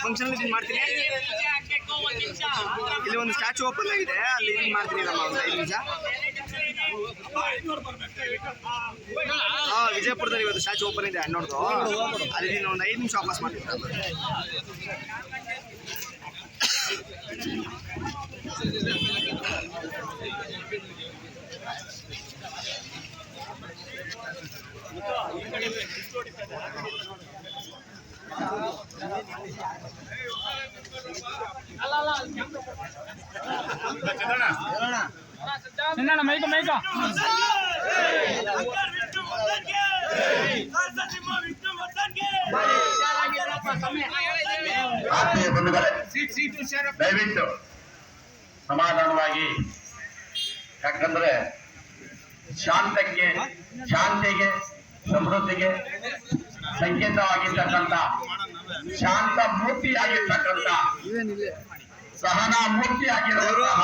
Function ಇದೀನಿ ಮಾಡ್ತೀನಿ ಇಲ್ಲಿ ಒಂದು ಸ್ಟ್ಯಾಚು ಓಪನ್ ಆಗಿದೆ ಅಲ್ಲಿ ಇದೀನಿ ಮಾಡ್ತೀನಿ ನಮ್ಮ ಒಂದು ಐದು ನಿಮಿಷ ವಿಜಯಪುರದಲ್ಲಿ ಇವತ್ತು ಸ್ಟ್ಯಾಚು ಓಪನ್ ಇದೆ ಹನ್ನೊಂದು ಅಲ್ಲಿ ನೀನು ಒಂದು ಐದು ನಿಮಿಷ ವಾಪಸ್ ಅಲ್ಲ ನಾನು. ನಿನ್ನ ಮೈಕ ಮೈಕ ಆತ್ಮೀಯ ಬಂಧುಗಳೇ ದಯವಿಟ್ಟು ಸಮಾಧಾನವಾಗಿ ಯಾಕಂದ್ರೆ ಶಾಂತಕ್ಕೆ ಶಾಂತಿಗೆ ಸಮೃದ್ಧಿಗೆ ಸಂಕೇತವಾಗಿರ್ತಕ್ಕಂಥ ಶಾಂತ ಮೂರ್ತಿಯಾಗಿರ್ತಕ್ಕಂಥ ಸಹನಾ ಮೂರ್ತಿಯಾಗಿರುವಂತಹ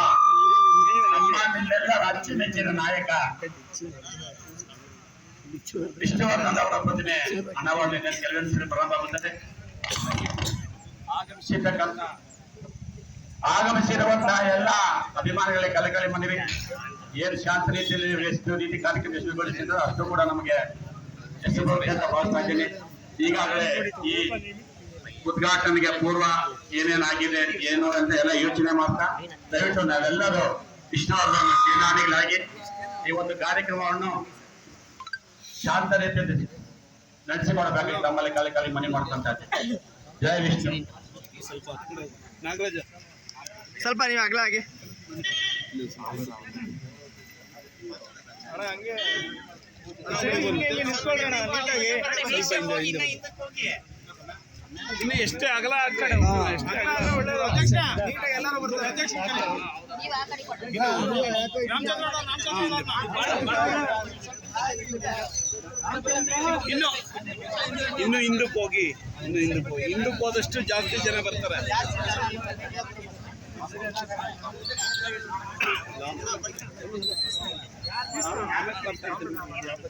ನಮ್ಮ ನಿಮ್ಮೆಲ್ಲರ ಅಚ್ಚುಮೆಚ್ಚಿನ ನಾಯಕ. ವಿಷ್ಣುವರ್ಧನ್ ಅವರ ಪ್ರತಿಮೆ ಅನಾವರಣ ಕೆಲವೊಂದು ಪ್ರಾರಂಭ ಆಗುತ್ತದೆ. ಆಗಮಿಸಿರ್ತಕ್ಕಂಥ ಆಗಮಿಸಿರುವಂತಹ ಎಲ್ಲ ಅಭಿಮಾನಿಗಳ ಕಲೆಕಲೆ ಮನವಿ. ಏನು ಶಾಂತ ರೀತಿಯಲ್ಲಿ ಎಷ್ಟು ರೀತಿ ಕಾರ್ಯಕ್ರಮ ಯಶಸ್ವಿಗೊಳಿಸಿದ್ರು ಅಷ್ಟು ಕೂಡ ನಮಗೆ ಯಶಸ್ವಿ ಅಂತ ಭಾವಿಸ್ತಾ ಈಗಾಗಲೇ ಈ ಉದ್ಘಾಟನೆಗೆ ಪೂರ್ವ ಏನೇನಾಗಿದೆ, ಏನು ಅಂತ ಎಲ್ಲ ಯೋಚನೆ ಮಾಡ್ತಾ, ದಯವಿಟ್ಟು ನಾವೆಲ್ಲರೂ ವಿಷ್ಣುವರ್ಧನ ಸೇನಾನಿಗಳಾಗಿ ಈ ಒಂದು ಕಾರ್ಯಕ್ರಮವನ್ನು ಶಾಂತ ರೀತಿಯಲ್ಲಿ ನಡೆಸಿಕೊಡಬೇಕು ತಮ್ಮಲ್ಲಿ ಕಾಲಿ ಕಾಲಿ ಮನೆ ಮಾಡ್ಕೊಂತ ಜಯ ವಿಷ್ಣು ಸ್ವಲ್ಪ ನೀವು ಅಗಲ ಆಗಿ ಇನ್ನು ಎಷ್ಟೇ ಅಗಲ ಆ ಕಡೆ ಇನ್ನು ಇನ್ನು ಹಿಂದಕ್ಕೆ ಹೋಗಿ ಇನ್ನು ಹಿಂದಕ್ಕೆ ಹೋಗಿ. ಹಿಂದಕ್ಕೆ ಹೋದಷ್ಟು ಜಾಸ್ತಿ ಜನ ಬರ್ತಾರೆ.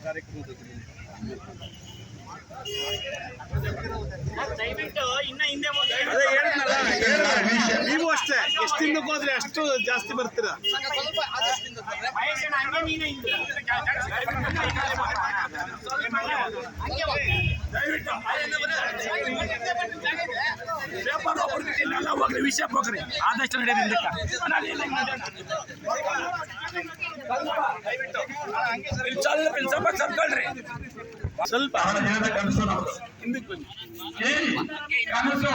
ಕಾರ್ಯಕ್ರಮದಲ್ಲಿ. ನೀವು ಅಷ್ಟೇ. ಎಷ್ಟು ತಿನ್ನಕ್ಕೆ ಹೋದ್ರೆ ಅಷ್ಟು ಜಾಸ್ತಿ ಬರ್ತೀರ? ವಿಷಯ ಹೋಗ್ರಿ ಆದಷ್ಟು ನಡೆಯೋದು ಸ್ವಲ್ಪ ಸರ್ಕೊಳ್ರಿ ಸ್ವಲ್ಪ ಹಿಂದಕ್ಕೆ ಕನಸು.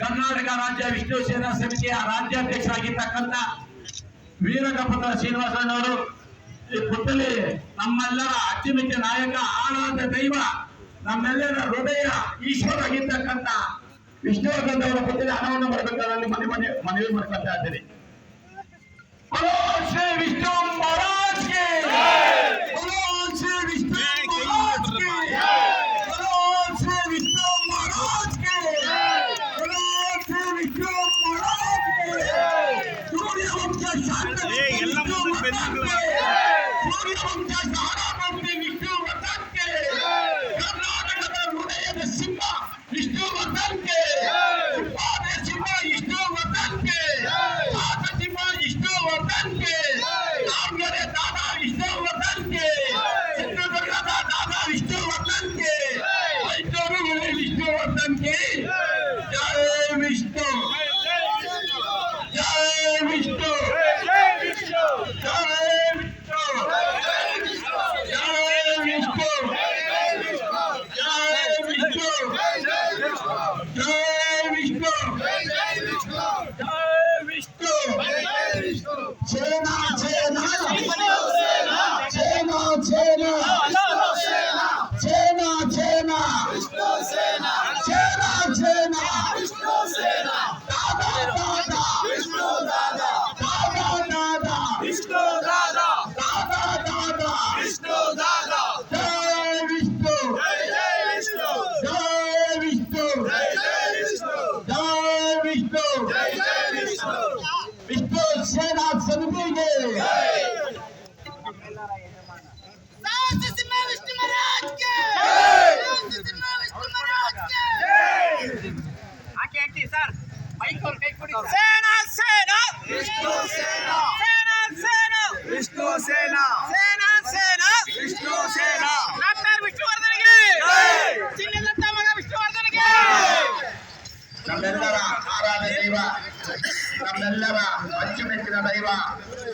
ಕರ್ನಾಟಕ ರಾಜ್ಯ ವಿಷ್ಣು ಸೇನಾ ಸಮಿತಿಯ ರಾಜ್ಯಾಧ್ಯಕ್ಷರಾಗಿರ್ತಕ್ಕಂಥ ವೀರಕಪತ್ರ ಶ್ರೀನಿವಾಸಣ್ಣವರು ಈ ಪುಟ್ಟಲಿ ನಮ್ಮೆಲ್ಲರ ಅಚ್ಚುಮೆಚ್ಚು ನಾಯಕ ಆರಾಧ ದೈವ ನಮ್ಮೆಲ್ಲರ ಹೃದಯ ಈಶ್ವರ ಆಗಿರ್ತಕ್ಕಂಥ ವಿಷ್ಣುವರ್ಧನ್ ಅವರ ಪುತ್ತಲಿ ಹಣವನ್ನು ಬರಬೇಕಾದಲ್ಲಿ ಮನೆ ಮನೆ ಮನವಿ ಮಾಡ್ಕೊಳ್ತಾ ಇದ್ದೀನಿ. ಶ್ರೀ ವಿಷ್ಣು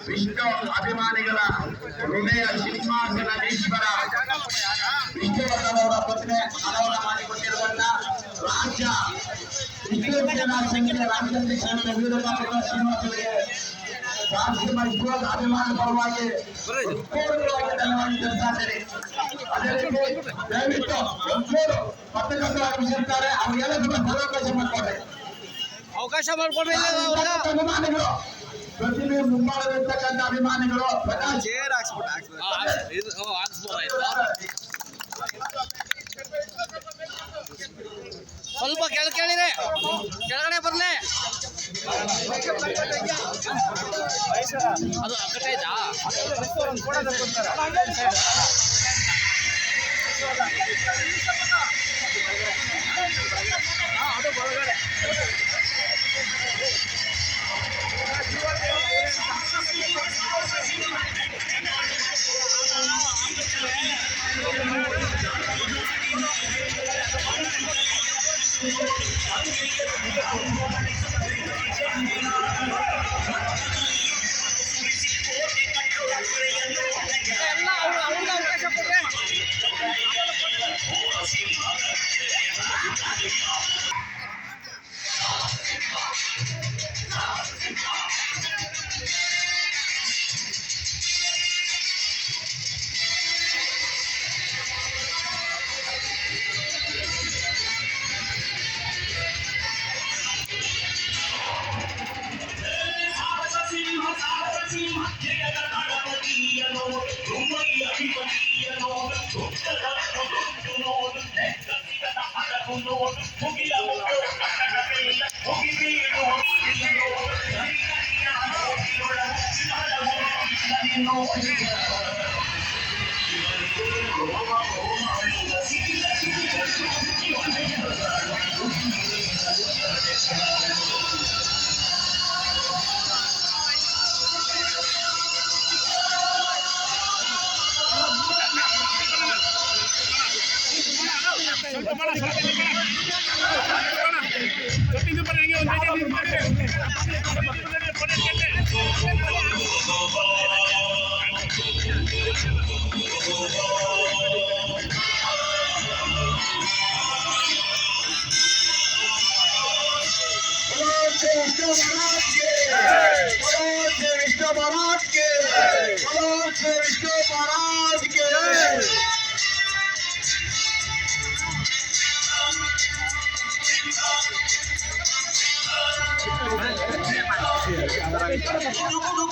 ವಿಷ್ಣು ಅಭಿಮಾನಿಗಳ ಹೃದಯ ಸಿಂಹಾಸನದೀಶ್ವರ ವಿಷ್ಣುವರ್ಧನವರ ಪ್ರತಿಮೆ ಅನಾವರಣ ಮಾಡಿಕೊಟ್ಟಿರುವಂತ ರಾಜ್ಯ ವಿಷ್ಣು ಸೇನಾ ಸಂಘದ ರಾಜ್ಯಾಧ್ಯಕ್ಷರಾದ ವೀರಭದ್ರ ಶ್ರೀನಿವಾಸರಿಗೆ ರಾಷ್ಟ್ರೀಯ ವಿಶ್ವಾಸ ಅಭಿಮಾನ ಪರವಾಗಿ ಪೂರ್ಣವಾಗಿ ಧನ್ಯವಾದ ತಿಳಿಸ್ತಾರೆ ಅದೇ ರೀತಿ ದಯವಿಟ್ಟು ಒಂಚೂರು ಪತ್ರಕರ್ತರು ಆಗಮಿಸಿರ್ತಾರೆ ಅವರಿಗೆಲ್ಲ ಸ್ವಲ್ಪ ಸದಾವಕಾಶ ಮಾಡಿಕೊಡ್ರಿ ಅವಕಾಶ ಮಾಡ್ಕೊಡ್ಬೇಕು ಪತ್ರಕರ್ತ ಅಭಿಮಾನಿಗಳು ಪ್ರತಿಮೆ ಮುಂಭಾಗದಲ್ಲಿರ್ತಕ್ಕಂಥ ಅಭಿಮಾನಿಗಳು ಪ್ರಕಾಶ್ ಚೇರ್ ಹಾಕ್ಸ್ಬಿಟ್ಟು ಹಾಕ್ಸ್ಬಿಟ್ಟು ಸ್ವಲ್ಪ ಕೆಳ ಕೇಳಿರೆ ಕೆಳಗಡೆ ಬರ್ಲಿ ಅದು ಅಕ್ಕಟ್ಟೈತಾ ಎಲ್ಲ No, よろしくお願いします。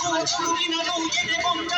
我唱出一秒钟，一秒钟。